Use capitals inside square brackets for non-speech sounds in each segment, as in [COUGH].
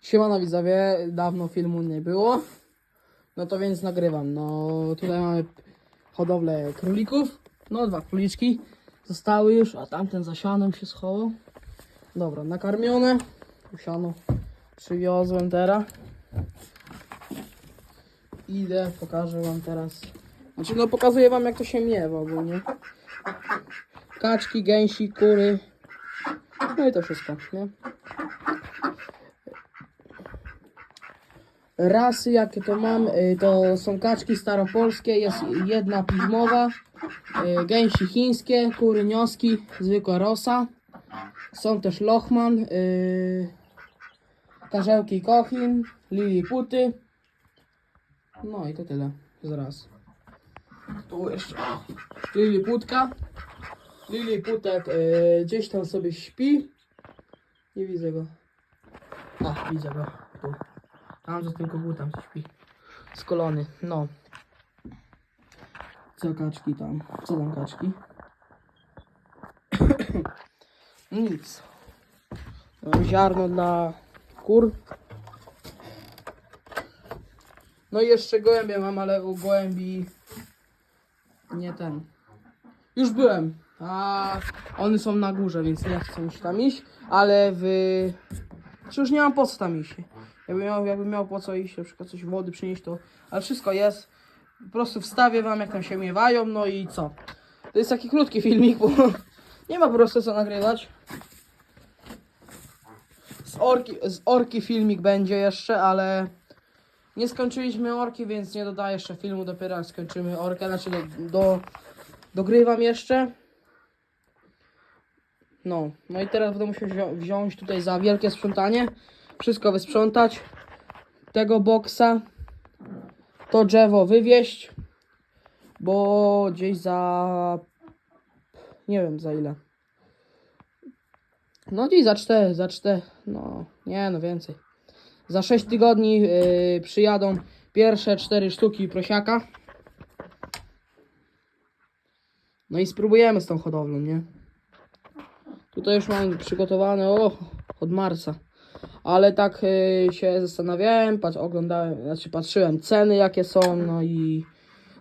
Siemano widzowie, dawno filmu nie było. No to więc nagrywam. No tutaj mamy hodowlę królików. No dwa króliczki zostały już, a tamten za sianem się schował. Dobra, nakarmione. Siano przywiozłem teraz. Idę, pokażę wam teraz. Znaczy no pokazuję wam jak to się miewa ogólnie. Kaczki, gęsi, kury. No i to wszystko, nie? Rasy jakie to mam, y, to są kaczki staropolskie, jest jedna piżmowa, y, gęsi chińskie, kury nioski, zwykła rosa. Są też lochman, y, karzełki kochin, liliputy. No i to tyle, zaraz. Tu jeszcze liliputka. Liliputek gdzieś tam sobie śpi. Nie widzę go. A, widzę go. Tu. Tam za tym kogutem śpi. Skolony, no. Co kaczki tam? Co tam kaczki? [COUGHS] Nic. Mam ziarno dla kur. No i jeszcze gołębie mam, ale u gołębi nie ten. Już byłem, a one są na górze, więc nie chcę już tam iść, ale w... Czy już nie mam po co tam iść. Jakbym miał, jakbym miał po co iść, na przykład coś wody przynieść, to... Ale wszystko jest. Po prostu wstawię wam, jak tam się miewają, no i co. To jest taki krótki filmik, bo nie ma po prostu co nagrywać. Z orki, z orki filmik będzie jeszcze, ale nie skończyliśmy orki, więc nie dodaję jeszcze filmu, dopiero jak skończymy orkę, znaczy do, do, dogrywam jeszcze. No, no i teraz będę musiał wzią- wziąć tutaj za wielkie sprzątanie, wszystko wysprzątać, tego boksa, to drzewo wywieźć, bo gdzieś za, nie wiem za ile. No gdzieś za 4, za 4, no nie no więcej. Za 6 tygodni yy, przyjadą pierwsze 4 sztuki prosiaka. No i spróbujemy z tą hodowlą, nie? Tutaj już mam przygotowane o, od marca. Ale tak yy, się zastanawiałem, patrz, oglądałem, znaczy patrzyłem ceny jakie są, no i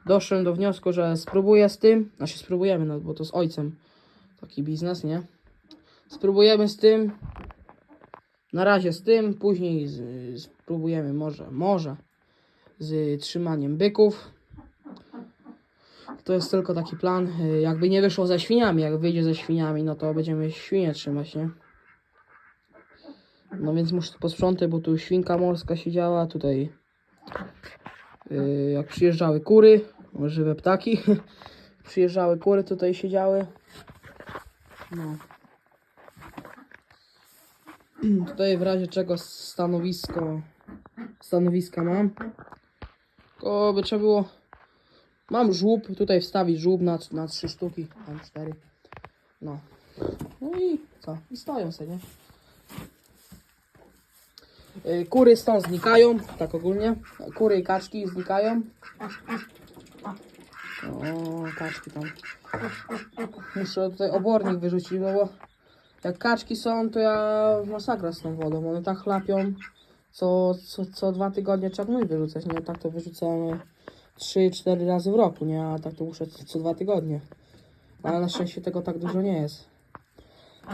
doszedłem do wniosku, że spróbuję z tym. Znaczy spróbujemy, no bo to z ojcem taki biznes, nie? Spróbujemy z tym. Na razie z tym, później z, spróbujemy może, może z trzymaniem byków. To jest tylko taki plan. y, Jakby nie wyszło ze świniami, jak wyjdzie ze świniami, no to będziemy świnie trzymać, nie? No więc muszę to posprzątać, bo tu świnka morska siedziała, tutaj y, jak przyjeżdżały kury, żywe ptaki, [LAUGHS] przyjeżdżały kury, tutaj siedziały. No. [CLEARS THROAT] Tutaj w razie czego stanowisko stanowiska mam. Tylko by trzeba było. Mam żłób, tutaj wstawić żłób na, na sztuki, tam cztery. No. No i co? I stoją sobie, nie? Y, Kury stąd znikają, tak ogólnie. Kury i kaczki znikają. O, kaczki tam. Muszę tutaj obornik wyrzucić, no bo jak kaczki są, to ja masakra z tą wodą. One tak chlapią. Co, co, co dwa tygodnie trzeba wyrzucać, nie? Tak to wyrzucamy 3-4 razy w roku, nie? A tak to muszę co, co dwa tygodnie. Ale na szczęście tego tak dużo nie jest.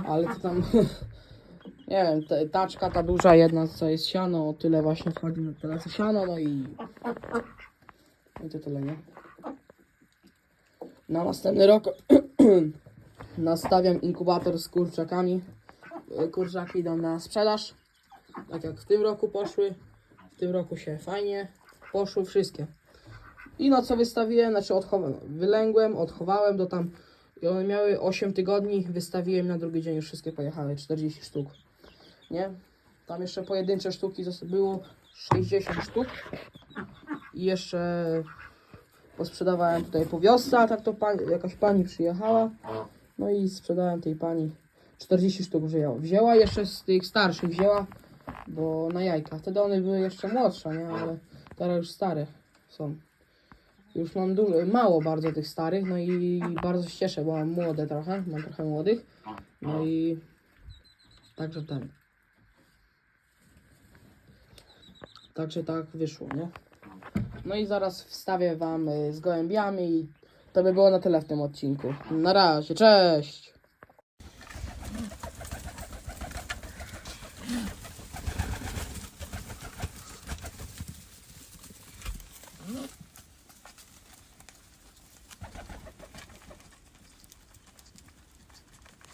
Ale to tam, [LAUGHS] nie wiem, ta, taczka ta duża jedna, co jest siano, tyle właśnie wchodzi na co siano, no i, i to tyle, nie? Na następny rok [CLEARS THROAT] nastawiam inkubator z kurczakami. Y, Kurczaki idą na sprzedaż. Tak jak w tym roku poszły. W tym roku się fajnie poszły wszystkie. I no co wystawiłem, znaczy odchowałem, wylęgłem, odchowałem do tam i one miały 8 tygodni, wystawiłem na drugi dzień już wszystkie pojechały, 40 sztuk. Nie? Tam jeszcze pojedyncze sztuki było 60 sztuk. I jeszcze posprzedawałem tutaj po wiosce, a tak to pani, jakaś pani przyjechała. No i sprzedałem tej pani 40 sztuk wzięła. Wzięła jeszcze z tych starszych wzięła, bo na jajka. Wtedy one były jeszcze młodsze, nie? Ale teraz już stare są. Już mam dużo, mało bardzo tych starych, no i bardzo się cieszę, bo mam młode trochę, mam trochę młodych. No i także ten. Także tak wyszło, nie? No i zaraz wstawię wam y, z gołębiami i to by było na tyle w tym odcinku. Na razie, cześć!